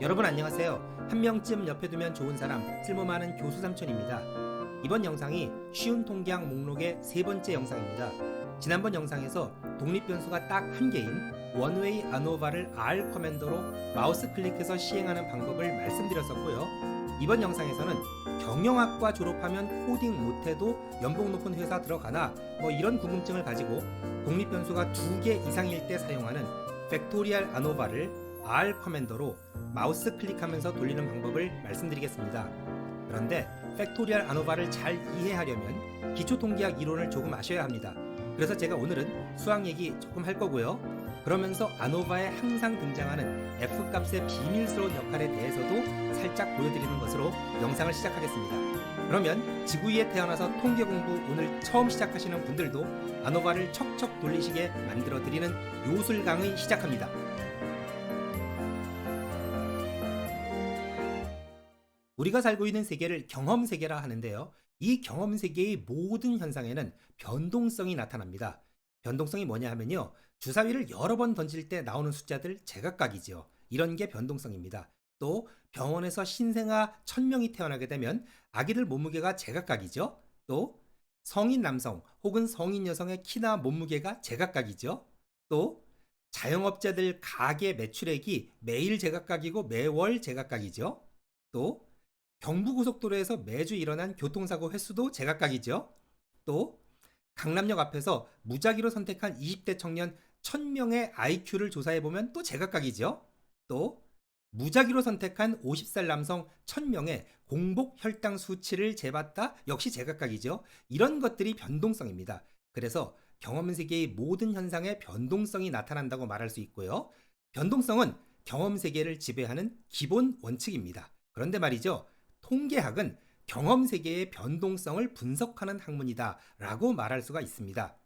여러분 안녕하세요. 한 명쯤 옆에 두면 좋은 사람, 쓸모 많은 교수 삼촌입니다. 이번 영상이 쉬운 통계학 목록의 세 번째 영상입니다. 지난번 영상에서 독립 변수가 딱 한 개인 원웨이 아노바를 R 커맨더로 마우스 클릭해서 시행하는 방법을 말씀드렸었고요. 이번 영상에서는 경영학과 졸업하면 코딩 못해도 연봉 높은 회사 들어가나 뭐 이런 궁금증을 가지고 독립 변수가 두 개 이상일 때 사용하는 팩토리얼 아노바를 R 커맨더로 마우스 클릭하면서 돌리는 방법을 말씀드리겠습니다. 그런데 팩토리얼 아노바를 잘 이해하려면 기초 통계학 이론을 조금 아셔야 합니다. 그래서 제가 오늘은 수학 얘기 조금 할 거고요. 그러면서 아노바에 항상 등장하는 f 값의 비밀스러운 역할에 대해서도 살짝 보여드리는 것으로 영상을 시작하겠습니다. 그러면 지구 위에 태어나서 통계 공부 오늘 처음 시작하시는 분들도 아노바를 척척 돌리시게 만들어 드리는 요술 강의 시작합니다. 우리가 살고 있는 세계를 경험 세계라 하는데요. 이 경험 세계의 모든 현상에는 변동성이 나타납니다. 변동성이 뭐냐 하면요. 주사위를 여러 번 던질 때 나오는 숫자들 제각각이죠. 이런 게 변동성입니다. 또 병원에서 신생아 1000명이 태어나게 되면 아기들 몸무게가 제각각이죠. 또 성인 남성 혹은 성인 여성의 키나 몸무게가 제각각이죠. 또 자영업자들 가게 매출액이 매일 제각각이고 매월 제각각이죠. 또 경부고속도로에서 매주 일어난 교통사고 횟수도 제각각이죠. 또 강남역 앞에서 무작위로 선택한 20대 청년 1000명의 IQ를 조사해 보면 또 제각각이죠. 또 무작위로 선택한 50살 남성 1000명의 공복 혈당 수치를 재봤다 역시 제각각이죠. 이런 것들이 변동성입니다. 그래서 경험 세계의 모든 현상에 변동성이 나타난다고 말할 수 있고요. 변동성은 경험 세계를 지배하는 기본 원칙입니다. 그런데 말이죠. 통계학은 경험 세계의 변동성을 분석하는 학문이다 라고 말할 수가 있습니다.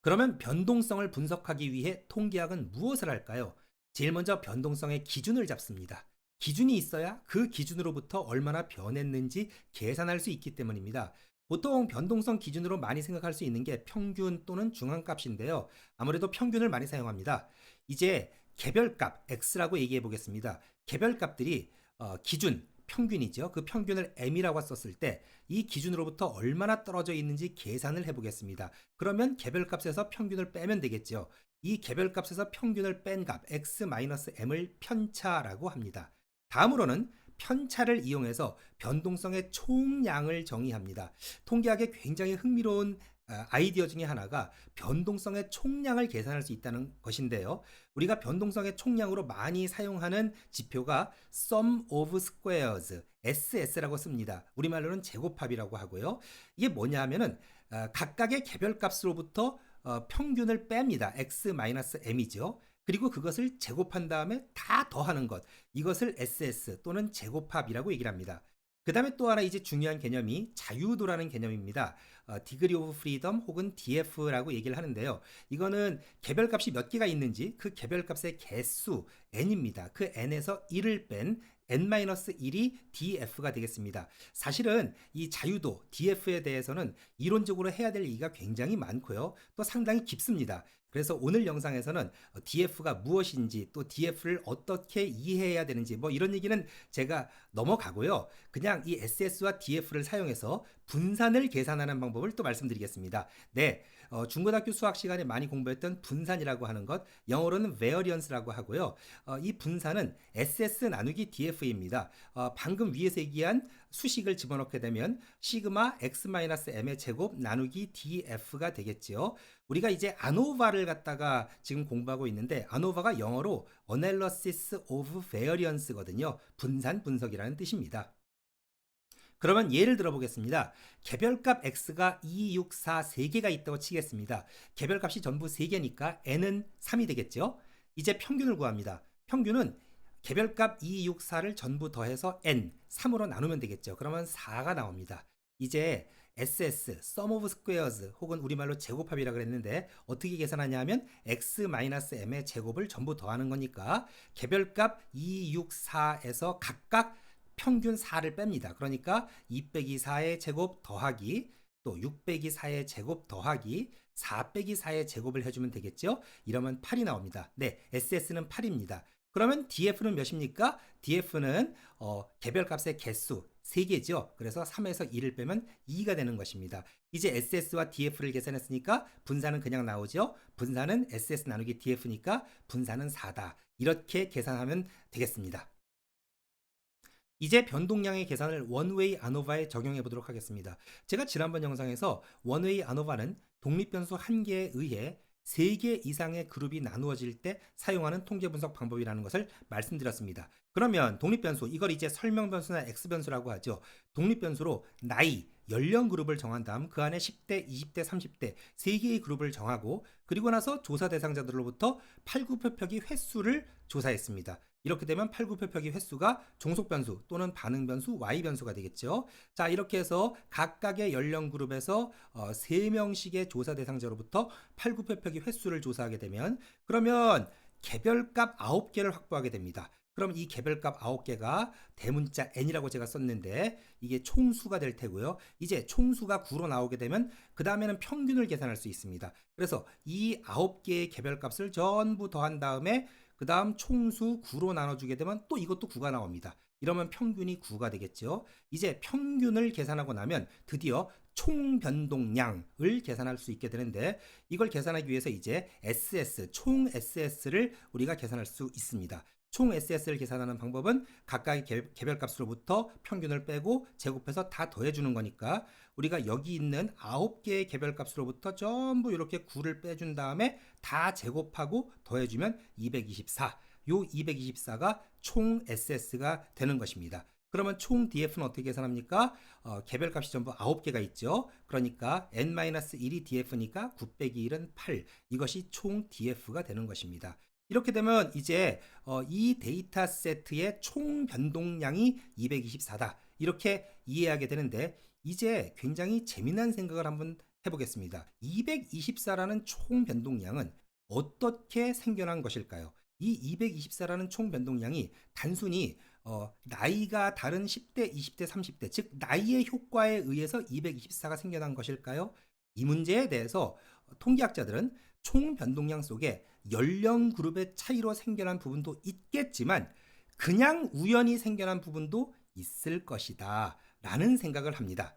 그러면 변동성을 분석하기 위해 통계학은 무엇을 할까요? 제일 먼저 변동성의 기준을 잡습니다. 기준이 있어야 그 기준으로부터 얼마나 변했는지 계산할 수 있기 때문입니다. 보통 변동성 기준으로 많이 생각할 수 있는 게 평균 또는 중앙값인데요. 아무래도 평균을 많이 사용합니다. 이제 개별값 x라고 얘기해 보겠습니다. 개별값들이 어, 기준 평균이죠. 그 평균을 m이라고 썼을 때 이 기준으로부터 얼마나 떨어져 있는지 계산을 해보겠습니다. 그러면 개별값에서 평균을 빼면 되겠죠. 이 개별값에서 평균을 뺀 값 x-m을 편차라고 합니다. 다음으로는 편차를 이용해서 변동성의 총량을 정의합니다. 통계학의 굉장히 흥미로운 아, 아이디어 중에 하나가 변동성의 총량을 계산할 수 있다는 것인데요. 우리가 변동성의 총량으로 많이 사용하는 지표가 sum of squares, SS라고 씁니다. 우리말로는 제곱합이라고 하고요. 이게 뭐냐 하면은 아, 각각의 개별값으로부터 어, 평균을 뺍니다. x-m이죠. 그리고 그것을 제곱한 다음에 다 더하는 것. 이것을 SS 또는 제곱합이라고 얘기를 합니다. 그 다음에 또 하나 이제 중요한 개념이 자유도라는 개념입니다. 어, degree of freedom 혹은 DF라고 얘기를 하는데요. 이거는 개별값이 몇 개가 있는지 그 개별값의 개수 n입니다. 그 n에서 1을 뺀 n-1이 df가 되겠습니다. 사실은 이 자유도 df에 대해서는 이론적으로 해야 될 얘기가 굉장히 많고요. 또 상당히 깊습니다. 그래서 오늘 영상에서는 DF가 무엇인지 또 DF를 어떻게 이해해야 되는지 뭐 이런 얘기는 제가 넘어가고요. 그냥 이 SS와 DF를 사용해서 분산을 계산하는 방법을 또 말씀드리겠습니다. 네. 어, 중고등학교 수학 시간에 많이 공부했던 분산이라고 하는 것, 영어로는 variance라고 하고요. 어, 이 분산은 SS 나누기 DF입니다. 어, 방금 위에서 얘기한 수식을 집어넣게 되면 시그마 x-m의 제곱 나누기 df가 되겠지요. 우리가 이제 아노바를 갖다가 지금 공부하고 있는데 아노바가 영어로 analysis of variance거든요. 분산 분석이라는 뜻입니다. 그러면 예를 들어 보겠습니다. 개별값 x가 2, 6, 4, 3개가 있다고 치겠습니다. 개별값이 전부 3개니까 n은 3이 되겠죠? 이제 평균을 구합니다. 평균은 개별값 2, 6, 4를 전부 더해서 n, 3으로 나누면 되겠죠. 그러면 4가 나옵니다. 이제 SS, sum of squares 혹은 우리말로 제곱합이라 그랬는데 어떻게 계산하냐 하면 x-m의 제곱을 전부 더하는 거니까 개별값 2, 6, 4에서 각각 평균 4를 뺍니다. 그러니까 2 빼기 4의 제곱 더하기 또6 빼기 4의 제곱 더하기 4 빼기 4의 제곱을 해주면 되겠죠? 이러면 8이 나옵니다. 네, SS는 8입니다. 그러면 df는 몇입니까? df는 어, 개별값의 개수 3개죠. 그래서 3에서 2를 빼면 2가 되는 것입니다. 이제 SS와 DF를 계산했으니까 분사는 그냥 나오죠. 분사는 SS 나누기 DF니까 분사는 4다. 이렇게 계산하면 되겠습니다. 이제 변동량의 계산을 원웨이 아노바에 적용해 보도록 하겠습니다. 제가 지난번 영상에서 원웨이 아노바는 독립변수 한 개에 의해 3개 이상의 그룹이 나누어질 때 사용하는 통계 분석 방법이라는 것을 말씀드렸습니다. 그러면 독립변수, 이걸 이제 설명변수나 X변수라고 하죠. 독립변수로 나이, 연령 그룹을 정한 다음 그 안에 10대, 20대, 30대 3개의 그룹을 정하고 그리고 나서 조사 대상자들로부터 팔굽혀펴기 횟수를 조사했습니다. 이렇게 되면 팔굽혀펴기 횟수가 종속 변수 또는 반응 변수 Y변수가 되겠죠. 자, 이렇게 해서 각각의 연령 그룹에서 어, 3명씩의 조사 대상자로부터 팔굽혀펴기 횟수를 조사하게 되면 그러면 개별값 9개를 확보하게 됩니다. 그럼 이 개별값 9개가 대문자 n이라고 제가 썼는데 이게 총수가 될 테고요. 이제 총수가 9로 나오게 되면 그 다음에는 평균을 계산할 수 있습니다. 그래서 이 9개의 개별값을 전부 더한 다음에 그 다음 총수 9로 나눠주게 되면 또 이것도 9가 나옵니다. 이러면 평균이 9가 되겠죠. 이제 평균을 계산하고 나면 드디어 총 변동량을 계산할 수 있게 되는데 이걸 계산하기 위해서 이제 SS, 총 SS를 우리가 계산할 수 있습니다. 총 SS를 계산하는 방법은 각각의 개- 개별값으로부터 평균을 빼고 제곱해서 다 더해주는 거니까 우리가 여기 있는 9개의 개별값으로부터 전부 이렇게 9를 빼준 다음에 다 제곱하고 더해주면 224. 요 224가 총 SS가 되는 것입니다. 그러면 총 DF는 어떻게 계산합니까? 어, 개별값이 전부 9개가 있죠. 그러니까 n-1이 DF니까 9 빼기 1은 8. 이것이 총 DF가 되는 것입니다. 이렇게 되면 이제 어, 이 데이터 세트의 총 변동량이 224다. 이렇게 이해하게 되는데 이제 굉장히 재미난 생각을 한번 해보겠습니다. 224라는 총 변동량은 어떻게 생겨난 것일까요? 이 224라는 총 변동량이 단순히 어, 나이가 다른 10대, 20대, 30대, 즉 나이의 효과에 의해서 224가 생겨난 것일까요? 이 문제에 대해서 통계학자들은 총 변동량 속에 연령 그룹의 차이로 생겨난 부분도 있겠지만 그냥 우연히 생겨난 부분도 있을 것이다 라는 생각을 합니다.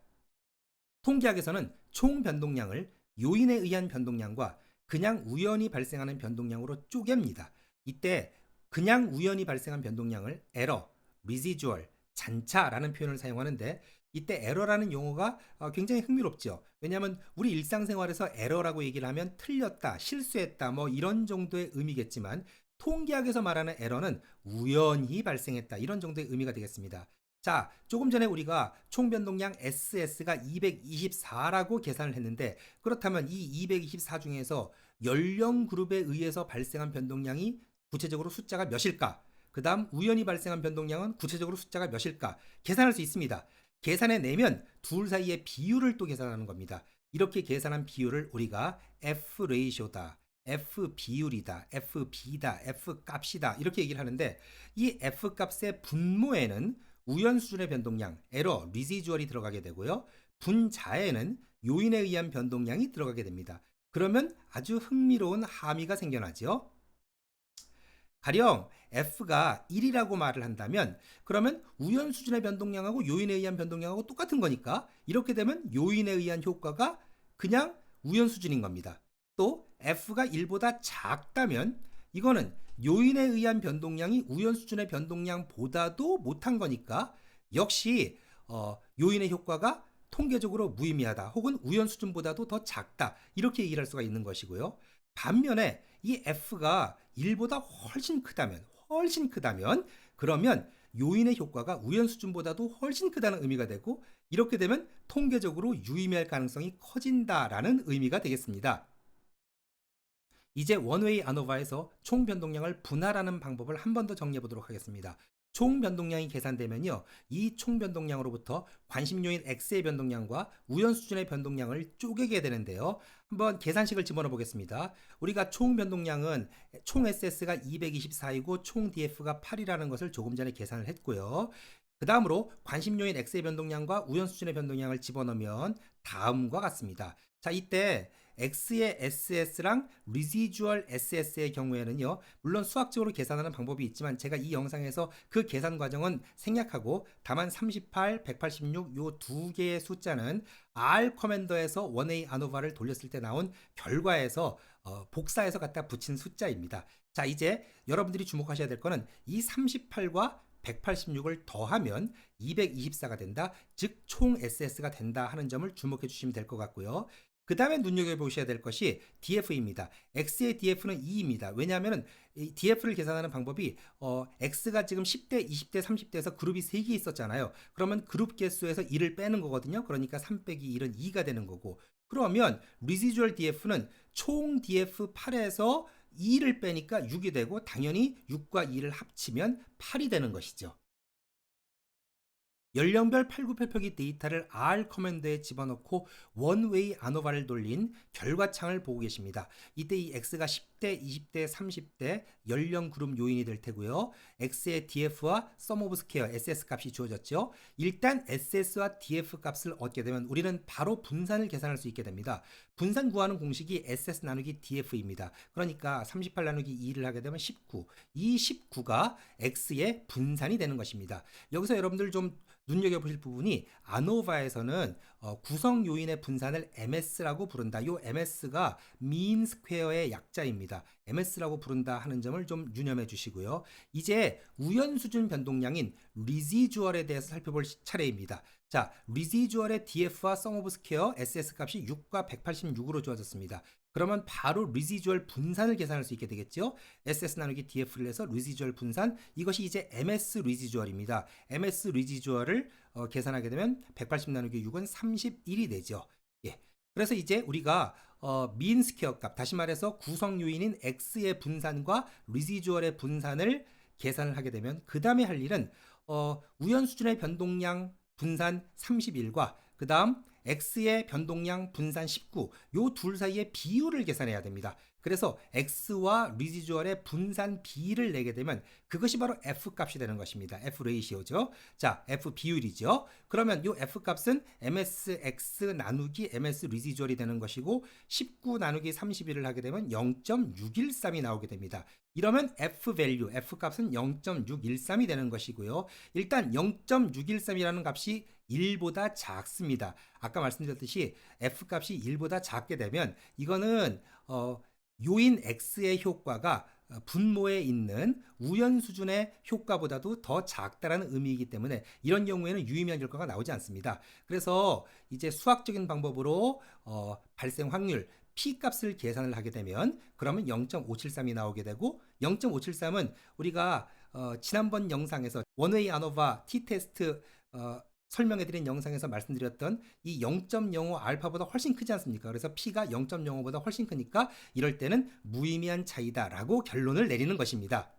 통계학에서는 총 변동량을 요인에 의한 변동량과 그냥 우연히 발생하는 변동량으로 쪼갭니다. 이때 그냥 우연히 발생한 변동량을 에러, residual, 잔차라는 표현을 사용하는데 이때 에러라는 용어가 어, 굉장히 흥미롭죠. 왜냐하면 우리 일상생활에서 에러라고 얘기를 하면 틀렸다, 실수했다, 뭐 이런 정도의 의미겠지만 통계학에서 말하는 에러는 우연히 발생했다 이런 정도의 의미가 되겠습니다. 자, 조금 전에 우리가 총 변동량 SS가 224라고 계산을 했는데 그렇다면 이 224 중에서 연령 그룹에 의해서 발생한 변동량이 구체적으로 숫자가 몇일까? 그 다음 우연히 발생한 변동량은 구체적으로 숫자가 몇일까? 계산할 수 있습니다. 계산해 내면 둘 사이의 비율을 또 계산하는 겁니다. 이렇게 계산한 비율을 우리가 F 레이쇼다. F 비율이다, F B다, F 값이다 이렇게 얘기를 하는데 이 F 값의 분모에는 우연 수준의 변동량, 에러, 리지주얼이 들어가게 되고요. 분자에는 요인에 의한 변동량이 들어가게 됩니다. 그러면 아주 흥미로운 함의가 생겨나죠. 가령 f가 1이라고 말을 한다면 그러면 우연 수준의 변동량하고 요인에 의한 변동량하고 똑같은 거니까 이렇게 되면 요인에 의한 효과가 그냥 우연 수준인 겁니다. 또 f가 1보다 작다면 이거는 요인에 의한 변동량이 우연 수준의 변동량보다도 못한 거니까 역시 어, 요인의 효과가 통계적으로 무의미하다 혹은 우연 수준보다도 더 작다 이렇게 얘기할 수가 있는 것이고요. 반면에 이 f가 1보다 훨씬 크다면 훨씬 크다면 그러면 요인의 효과가 우연 수준보다도 훨씬 크다는 의미가 되고 이렇게 되면 통계적으로 유의미할 가능성이 커진다라는 의미가 되겠습니다. 이제 원웨이 아노바에서 총 변동량을 분할하는 방법을 한 번 더 정리해 보도록 하겠습니다. 총 변동량이 계산되면요. 이 총 변동량으로부터 관심 요인 x의 변동량과 우연 수준의 변동량을 쪼개게 되는데요. 한번 계산식을 집어넣어 보겠습니다. 우리가 총 변동량은 총 SS가 224이고 총 DF가 8이라는 것을 조금 전에 계산을 했고요. 그 다음으로 관심 요인 x의 변동량과 우연 수준의 변동량을 집어넣으면 다음과 같습니다. 자, 이때 x의 SS랑 residual SS의 경우에는요. 물론 수학적으로 계산하는 방법이 있지만 제가 이 영상에서 그 계산 과정은 생략하고 다만 38, 186 요 두 개의 숫자는 R 커맨더에서 1A 아노바를 돌렸을 때 나온 결과에서 어, 복사해서 갖다 붙인 숫자입니다. 자, 이제 여러분들이 주목하셔야 될 거는 이 38과 186을 더하면 224가 된다. 즉, 총 SS가 된다 하는 점을 주목해 주시면 될 것 같고요. 그 다음에 눈여겨보셔야 될 것이 DF입니다. X의 DF는 2입니다. 왜냐하면 이 DF를 계산하는 방법이 어, X가 지금 10대, 20대, 30대에서 그룹이 3개 있었잖아요. 그러면 그룹 개수에서 1을 빼는 거거든요. 그러니까 3 빼기 1은 2가 되는 거고 그러면 residual DF는 총 DF 8에서 2를 빼니까 6이 되고 당연히 6과 2를 합치면 8이 되는 것이죠. 연령별 8988기 데이터를 R 커맨드에 집어넣고 원웨이 아노바를 돌린 결과창을 보고 계십니다. 이때 이 X가 10대, 20대, 30대 연령 그룹 요인이 될 테고요. X의 DF와 sum of square SS 값이 주어졌죠. 일단 SS와 DF 값을 얻게 되면 우리는 바로 분산을 계산할 수 있게 됩니다. 분산 구하는 공식이 SS 나누기 DF입니다. 그러니까 38 나누기 2를 하게 되면 19. 이 19가 X의 분산이 되는 것입니다. 여기서 여러분들 좀 눈여겨보실 부분이 아노바에서는 어, 구성 요인의 분산을 MS라고 부른다. 요 MS가 mean square의 약자입니다. MS라고 부른다 하는 점을 좀 유념해 주시고요. 이제 우연 수준 변동량인 residual에 대해서 살펴볼 차례입니다. 자, residual의 DF와 sum of square SS 값이 6과 186으로 주어졌습니다. 그러면 바로 residual 분산을 계산할 수 있게 되겠죠. SS 나누기 DF를 해서 residual 분산 이것이 이제 MS residual입니다. MS residual을 어, 계산하게 되면 180 나누기 6은 31이 되죠. 예. 그래서 이제 우리가 어, 민 스퀘어 값 다시 말해서 구성 요인인 x의 분산과 residual의 분산을 계산을 하게 되면 그 다음에 할 일은 어, 우연 수준의 변동량 분산 31과 그 다음 x의 변동량 분산 19, 요 둘 사이의 비율을 계산해야 됩니다. 그래서 x와 리지주얼의 분산 비를 내게 되면 그것이 바로 f 값이 되는 것입니다. f 레이시오죠. 자, f 비율이죠. 그러면 요 f 값은 msx 나누기 ms 리지주얼이 되는 것이고 19 나누기 31을 하게 되면 0.613이 나오게 됩니다. 이러면 f 밸류, f 값은 0.613이 되는 것이고요. 일단 0.613이라는 값이 1보다 작습니다. 아까 말씀드렸듯이 f 값이 1보다 작게 되면 이거는 어, 요인 x의 효과가 어, 분모에 있는 우연 수준의 효과보다도 더 작다라는 의미이기 때문에 이런 경우에는 유의미한 결과가 나오지 않습니다. 그래서 이제 수학적인 방법으로 어, 발생 확률 p 값을 계산을 하게 되면 그러면 0.573이 나오게 되고 0.573은 우리가 어, 지난번 영상에서 원웨이 아노바 t 테스트 어, 설명해드린 영상에서 말씀드렸던 이 0.05 알파보다 훨씬 크지 않습니까? 그래서 P가 0.05보다 훨씬 크니까 이럴 때는 무의미한 차이다라고 결론을 내리는 것입니다.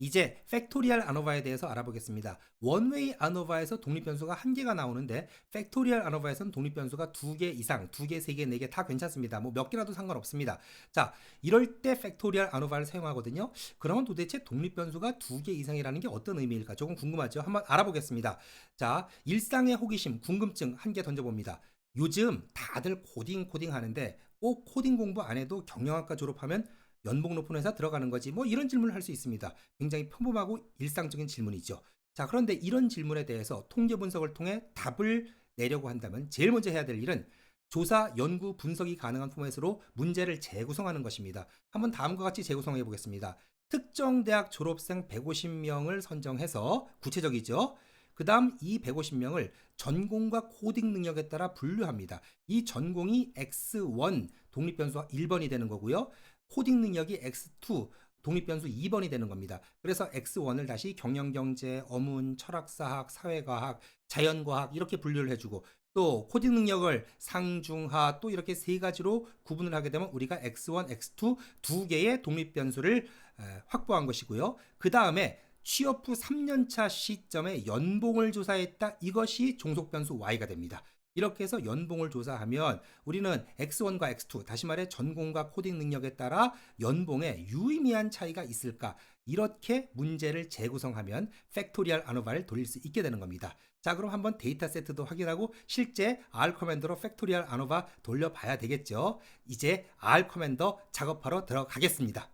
이제 팩토리얼 아노바에 대해서 알아보겠습니다. 원웨이 아노바에서 독립변수가 한 개가 나오는데 팩토리얼 아노바에서는 독립변수가 두 개 이상, 두 개, 세 개, 네 개 다 괜찮습니다. 뭐 몇 개라도 상관없습니다. 자, 이럴 때 팩토리얼 아노바를 사용하거든요. 그러면 도대체 독립변수가 두 개 이상이라는 게 어떤 의미일까? 조금 궁금하죠? 한번 알아보겠습니다. 자, 일상의 호기심, 궁금증 한 개 던져봅니다. 요즘 다들 코딩 코딩 하는데 꼭 코딩 공부 안 해도 경영학과 졸업하면 연봉 높은 회사 들어가는 거지? 뭐 이런 질문을 할 수 있습니다. 굉장히 평범하고 일상적인 질문이죠. 자, 그런데 이런 질문에 대해서 통계 분석을 통해 답을 내려고 한다면 제일 먼저 해야 될 일은 조사, 연구, 분석이 가능한 포맷으로 문제를 재구성하는 것입니다. 한번 다음과 같이 재구성해 보겠습니다. 특정 대학 졸업생 150명을 선정해서 구체적이죠. 그 다음 이 150명을 전공과 코딩 능력에 따라 분류합니다. 이 전공이 X1 독립변수가 1번이 되는 거고요. 코딩 능력이 X2 독립변수 2번이 되는 겁니다. 그래서 X1을 다시 경영경제, 어문, 철학사학, 사회과학, 자연과학 이렇게 분류를 해주고 또 코딩 능력을 상중하 또 이렇게 세 가지로 구분을 하게 되면 우리가 X1, X2 두 개의 독립변수를 확보한 것이고요. 그 다음에 취업 후 3년차 시점에 연봉을 조사했다. 이것이 종속변수 Y가 됩니다. 이렇게 해서 연봉을 조사하면 우리는 X1과 X2, 다시 말해 전공과 코딩 능력에 따라 연봉에 유의미한 차이가 있을까? 이렇게 문제를 재구성하면 팩토리얼 아노바를 돌릴 수 있게 되는 겁니다. 자, 그럼 한번 데이터 세트도 확인하고 실제 R 커맨더로 팩토리얼 아노바 돌려봐야 되겠죠. 이제 R 커맨더 작업하러 들어가겠습니다.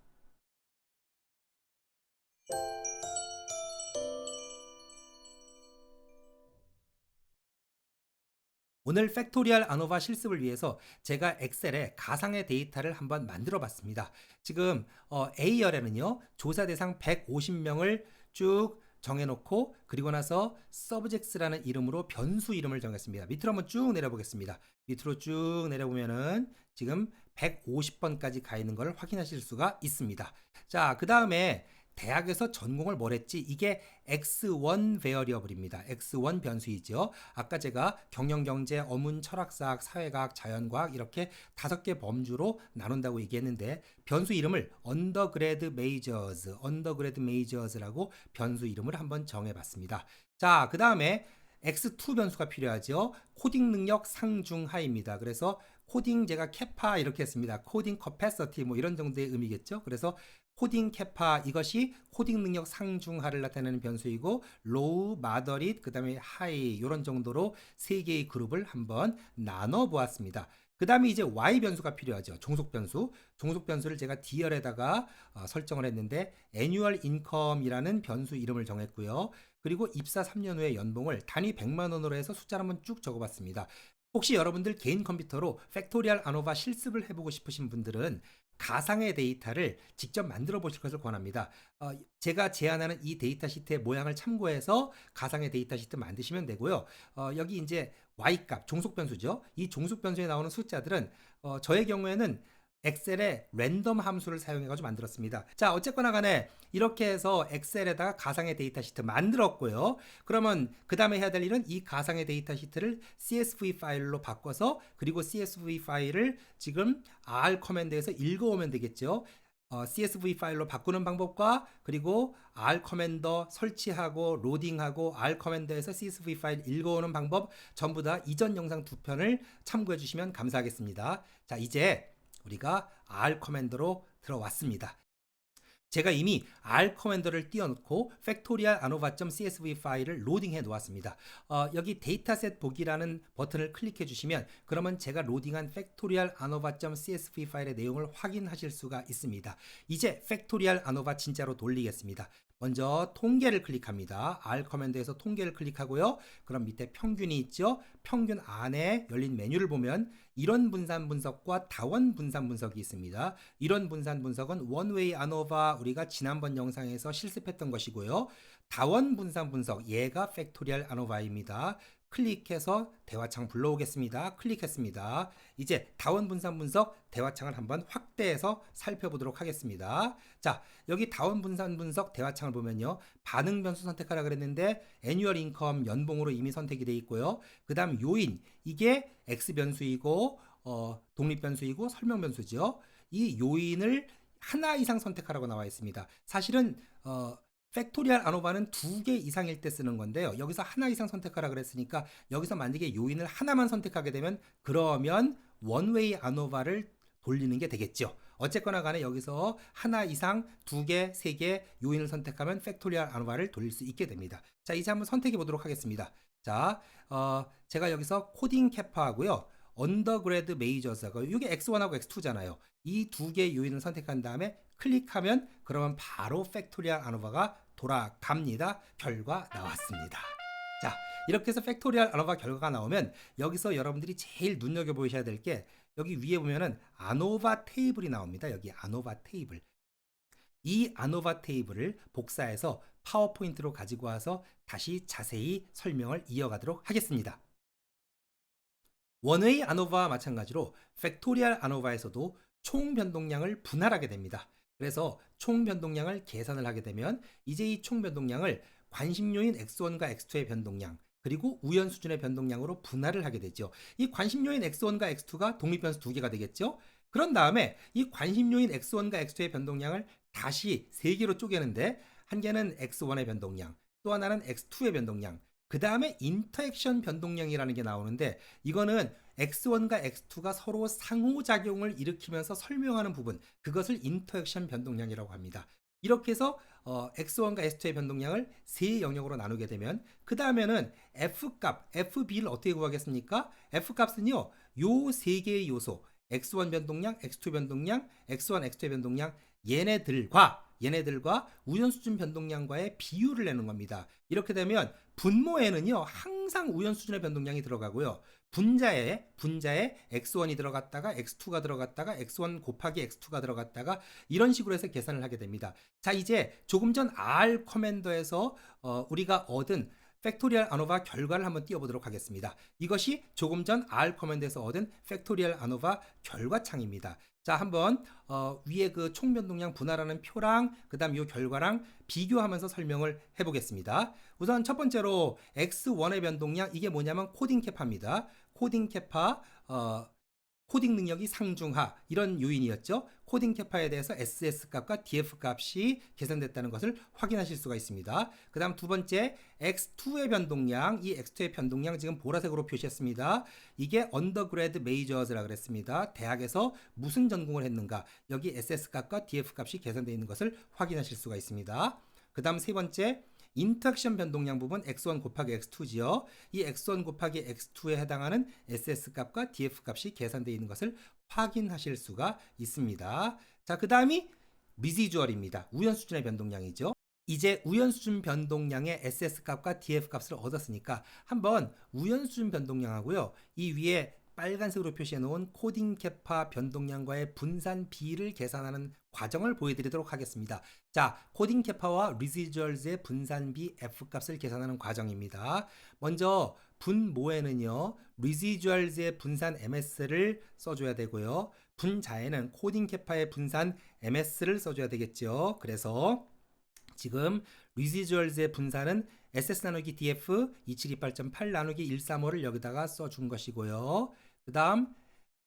오늘 팩토리얼 아노바 실습을 위해서 제가 엑셀에 가상의 데이터를 한번 만들어 봤습니다. 지금 어, A열에는요, 조사 대상 150명을 쭉 정해놓고 그리고 나서 subjects라는 이름으로 변수 이름을 정했습니다. 밑으로 한번 쭉 내려보겠습니다. 밑으로 쭉 내려보면은 지금 150번까지 가 있는 걸 확인하실 수가 있습니다. 자, 그 다음에 대학에서 전공을 뭘 했지? 이게 X1 베어리어블입니다. X1 변수이죠. 아까 제가 경영, 경제, 어문, 철학사학, 사회과학, 자연과학 이렇게 다섯 개 범주로 나눈다고 얘기했는데 변수 이름을 undergrad majors, undergrad majors라고 변수 이름을 한번 정해봤습니다. 자, 그 다음에 X2 변수가 필요하죠. 코딩 능력 상중하입니다. 그래서 코딩 제가 캐파 이렇게 했습니다. 코딩 커패서티 뭐 이런 정도의 의미겠죠. 그래서 코딩 캐파 이것이 코딩 능력 상중하를 나타내는 변수이고 로우, 마더릿, 그 다음에 하이 이런 정도로 세 개의 그룹을 한번 나눠 보았습니다. 그 다음에 이제 y 변수가 필요하죠. 종속 변수. 종속 변수를 제가 D열에다가 어, 설정을 했는데 annual income이라는 변수 이름을 정했고요. 그리고 입사 3년 후의 연봉을 단위 100만 원으로 해서 숫자를 한번 쭉 적어봤습니다. 혹시 여러분들 개인 컴퓨터로 팩토리얼 아노바 실습을 해보고 싶으신 분들은 가상의 데이터를 직접 만들어 보실 것을 권합니다. 어, 제가 제안하는 이 데이터 시트의 모양을 참고해서 가상의 데이터 시트 만드시면 되고요. 어, 여기 이제 y 값 종속 변수죠. 이 종속 변수에 나오는 숫자들은 어, 저의 경우에는 엑셀에 랜덤 함수를 사용해 가지고 만들었습니다. 자, 어쨌거나 간에 이렇게 해서 엑셀에다가 가상의 데이터 시트 만들었고요. 그러면 그 다음에 해야 될 일은 이 가상의 데이터 시트를 CSV 파일로 바꿔서 그리고 CSV 파일을 지금 R 커맨드에서 읽어오면 되겠죠. 어, CSV 파일로 바꾸는 방법과 그리고 R 커맨더 설치하고 로딩하고 R 커맨더에서 CSV 파일 읽어오는 방법 전부 다 이전 영상 두 편을 참고해 주시면 감사하겠습니다. 자, 이제 우리가 R 커맨더로 들어왔습니다. 제가 이미 R 커맨더를 띄워놓고 factorial anova.csv 파일을 로딩해 놓았습니다. 어, 여기 데이터셋 보기라는 버튼을 클릭해 주시면 그러면 제가 로딩한 factorial anova.csv 파일의 내용을 확인하실 수가 있습니다. 이제 factorial anova 진짜로 돌리겠습니다. 먼저 통계를 클릭합니다. R 커맨드에서 통계를 클릭하고요. 그럼 밑에 평균이 있죠. 평균 안에 열린 메뉴를 보면 이런 분산 분석과 다원 분산 분석이 있습니다. 이런 분산 분석은 원웨이 아노바 우리가 지난번 영상에서 실습했던 것이고요. 다원 분산 분석 얘가 팩토리얼 아노바입니다. 클릭해서 대화창 불러오겠습니다. 클릭했습니다. 이제 다원 분산 분석 대화창을 한번 확대해서 살펴보도록 하겠습니다. 자, 여기 다원 분산 분석 대화창을 보면요. 반응 변수 선택하라 그랬는데 애뉴얼 인컴 연봉으로 이미 선택이 돼 있고요. 그다음 요인 이게 X 변수이고 어, 독립 변수이고 설명 변수죠. 이 요인을 하나 이상 선택하라고 나와 있습니다. 사실은 어, 팩토리얼 아노바는 두 개 이상일 때 쓰는 건데요. 여기서 하나 이상 선택하라 그랬으니까 여기서 만약에 요인을 하나만 선택하게 되면 그러면 원웨이 아노바를 돌리는 게 되겠죠. 어쨌거나 간에 여기서 하나 이상 두 개, 세 개 요인을 선택하면 팩토리얼 아노바를 돌릴 수 있게 됩니다. 자, 이제 한번 선택해 보도록 하겠습니다. 자, 어, 제가 여기서 코딩 캐파하고요. 언더그레드 메이저스하고 이게 X1하고 X2잖아요. 이 두개 요인을 선택한 다음에 클릭하면 그러면 바로 팩토리얼 아노바가 돌아갑니다. 결과 나왔습니다. 자, 이렇게 해서 팩토리얼 아노바 결과가 나오면 여기서 여러분들이 제일 눈여겨 보셔야 될 게 여기 위에 보면은 아노바 테이블이 나옵니다. 여기 아노바 테이블. 이 아노바 테이블을 복사해서 파워포인트로 가지고 와서 다시 자세히 설명을 이어가도록 하겠습니다. 원웨이 아노바와 마찬가지로 팩토리얼 아노바에서도 총 변동량을 분할하게 됩니다. 그래서 총 변동량을 계산을 하게 되면 이제 이 총 변동량을 관심 요인 x1과 x2의 변동량 그리고 우연 수준의 변동량으로 분할을 하게 되죠. 이 관심 요인 x1과 x2가 독립 변수 두 개가 되겠죠. 그런 다음에 이 관심 요인 x1과 x2의 변동량을 다시 세 개로 쪼개는데 한 개는 x1의 변동량, 또 하나는 x2의 변동량, 그 다음에 인터액션 변동량이라는 게 나오는데 이거는 x1과 x2가 서로 상호작용을 일으키면서 설명하는 부분 그것을 인터액션 변동량이라고 합니다. 이렇게 해서 어, x1과 x2의 변동량을 세 영역으로 나누게 되면 그 다음에는 f값, fb를 어떻게 구하겠습니까? f값은요, 요 세 개의 요소, x1 변동량, x2 변동량, x1, x2 변동량 얘네들과 얘네들과 우연 수준 변동량과의 비율을 내는 겁니다. 이렇게 되면 분모에는요 항상 우연 수준의 변동량이 들어가고요. 분자에 분자에 x1이 들어갔다가 x2가 들어갔다가 x1 곱하기 x2가 들어갔다가 이런 식으로 해서 계산을 하게 됩니다. 자 이제 조금 전 R 커맨더에서 어, 우리가 얻은 팩토리얼 아노바 결과를 한번 띄워보도록 하겠습니다. 이것이 조금 전 R 커맨드에서 얻은 팩토리얼 아노바 결과창입니다. 자, 한번 어, 위에 그 총변동량 분할하는 표랑 그다음 이 결과랑 비교하면서 설명을 해보겠습니다. 우선 첫 번째로 x1의 변동량 이게 뭐냐면 코딩 캐파입니다. 코딩 캐파 어, 코딩 능력이 상중하 이런 요인이었죠. 코딩 캐파에 대해서 SS 값과 DF 값이 계산됐다는 것을 확인하실 수가 있습니다. 그 다음 두 번째 X2의 변동량 이 X2의 변동량 지금 보라색으로 표시했습니다. 이게 언더그레드 메이저즈라 그랬습니다. 대학에서 무슨 전공을 했는가 여기 SS 값과 DF 값이 계산되어 있는 것을 확인하실 수가 있습니다. 그 다음 세 번째 인터랙션 변동량 부분 x1 곱하기 x2지요. 이 x1 곱하기 x2에 해당하는 ss 값과 df 값이 계산되어 있는 것을 확인하실 수가 있습니다. 자, 그 다음이 리지주얼입니다. 우연 수준의 변동량이죠. 이제 우연 수준 변동량의 ss 값과 df 값을 얻었으니까 한번 우연 수준 변동량하고요. 이 위에 빨간색으로 표시해 놓은 코딩 캐파 변동량과의 분산 비를 계산하는 과정을 보여드리도록 하겠습니다. 자, 코딩 캐파와 리지저얼즈의 분산 비 f 값을 계산하는 과정입니다. 먼저 분모에는요, 리지저얼즈의 분산 ms를 써줘야 되고요. 분자에는 코딩 캐파의 분산 ms를 써줘야 되겠죠. 그래서 지금 리지저얼즈의 분산은 SS 나누기 DF 2728.8 나누기 135를 여기다가 써준 것이고요. 그 다음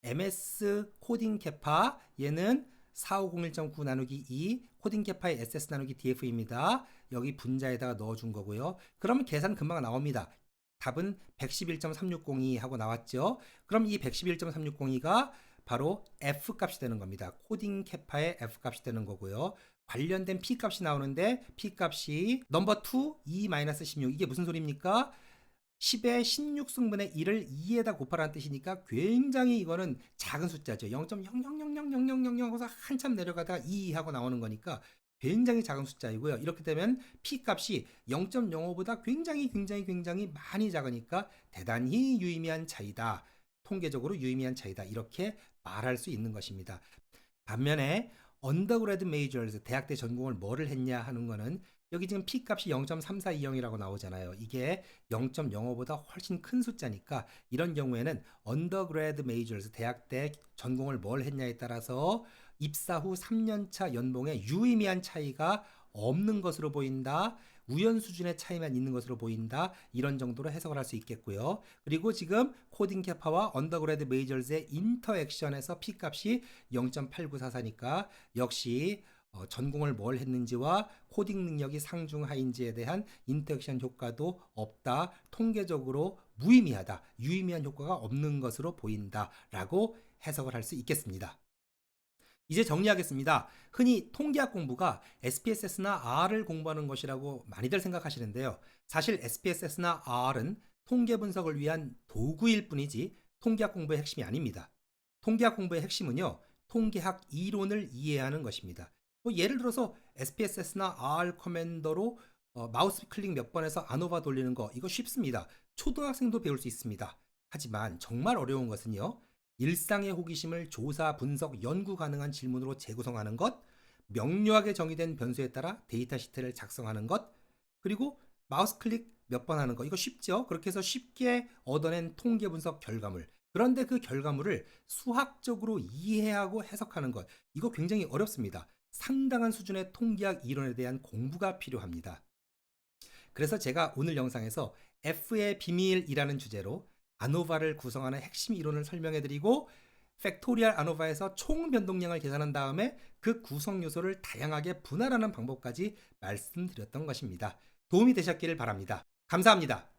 MS 코딩 캐파 얘는 4501.9 나누기 2 코딩 캐파의 SS 나누기 DF입니다. 여기 분자에다가 넣어준 거고요. 그러면 계산 금방 나옵니다. 답은 111.360이 하고 나왔죠. 그럼 이 111.360이가 바로 F 값이 되는 겁니다. 코딩 캐파의 F 값이 되는 거고요. 관련된 P 값이 나오는데 P 값이 넘버 2 2-16 이게 무슨 소리입니까? 10의 16승분의 1을 2에다 곱하라는 뜻이니까 굉장히 이거는 작은 숫자죠. 0.000000000 하고서 한참 내려가다가 2 하고 나오는 거니까 굉장히 작은 숫자이고요. 이렇게 되면 P 값이 0.05보다 굉장히 굉장히 굉장히 많이 작으니까 대단히 유의미한 차이다. 통계적으로 유의미한 차이다. 이렇게 말할 수 있는 것입니다. 반면에 언더그레드 메이저즈 대학 때 전공을 뭐를 했냐 하는 거는 여기 지금 P 값이 0.3420이라고 나오잖아요. 이게 0.05보다 훨씬 큰 숫자니까 이런 경우에는 언더그레드 메이저즈 대학 때 전공을 뭘 했냐에 따라서 입사 후 3년차 연봉에 유의미한 차이가 없는 것으로 보인다. 우연 수준의 차이만 있는 것으로 보인다. 이런 정도로 해석을 할 수 있겠고요. 그리고 지금 코딩 캐파와 언더그레드 메이저즈의 인터액션에서 P 값이 0.8944니까 역시 어, 전공을 뭘 했는지와 코딩 능력이 상중하인지에 대한 인터액션 효과도 없다. 통계적으로 무의미하다. 유의미한 효과가 없는 것으로 보인다 라고 해석을 할 수 있겠습니다. 이제 정리하겠습니다. 흔히 통계학 공부가 SPSS나 R을 공부하는 것이라고 많이들 생각하시는데요. 사실 SPSS나 R은 통계 분석을 위한 도구일 뿐이지 통계학 공부의 핵심이 아닙니다. 통계학 공부의 핵심은요, 통계학 이론을 이해하는 것입니다. 뭐 예를 들어서 SPSS나 R 커맨더로 어, 마우스 클릭 몇번 해서 아노바 돌리는 거 이거 쉽습니다. 초등학생도 배울 수 있습니다. 하지만 정말 어려운 것은요. 일상의 호기심을 조사, 분석, 연구 가능한 질문으로 재구성하는 것, 명료하게 정의된 변수에 따라 데이터 시트를 작성하는 것, 그리고 마우스 클릭 몇 번 하는 거 이거 쉽죠? 그렇게 해서 쉽게 얻어낸 통계 분석 결과물. 그런데 그 결과물을 수학적으로 이해하고 해석하는 것 이거 굉장히 어렵습니다. 상당한 수준의 통계학 이론에 대한 공부가 필요합니다. 그래서 제가 오늘 영상에서 F의 비밀이라는 주제로 아노바를 구성하는 핵심 이론을 설명해 드리고 팩토리얼 아노바에서 총 변동량을 계산한 다음에 그 구성 요소를 다양하게 분할하는 방법까지 말씀드렸던 것입니다. 도움이 되셨기를 바랍니다. 감사합니다.